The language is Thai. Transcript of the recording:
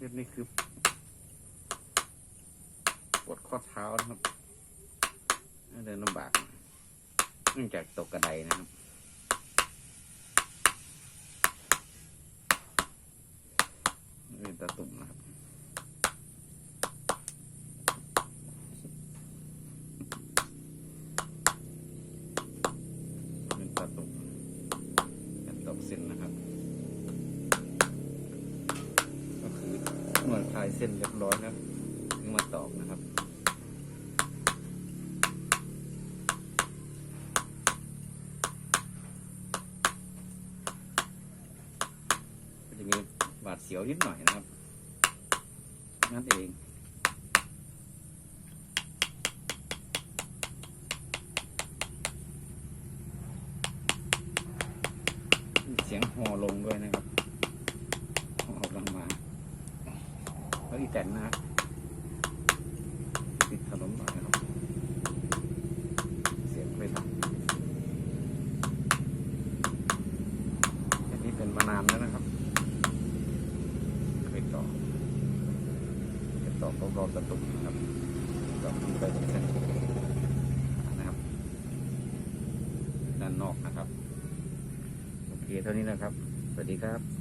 เคสนี้คือปวดข้อเท้านะครับเดินลำบากเนื่องจากตกกระไดนะครับนี่ตะตุ่มนะครับ คลายเส้นเรียบร้อยแล้วถึงมาตอกนะครับก็จะมีบาดเสียวนิดหน่อยนะครับ นั่นเองเสียงหอลงด้วยนะครับหอกลังมา อีแตนนะติดถนนมานะครับ เสียงไม่ดังอันนี้เป็นมานานแล้วนะครับเคยต่อเคยต่อรอบๆตะตุ่มนะครับต่อขึ้นไปตรงเส้นนะครับ ด้านนอกนะครับ โอเคเท่านี้นะครับ สวัสดีครับ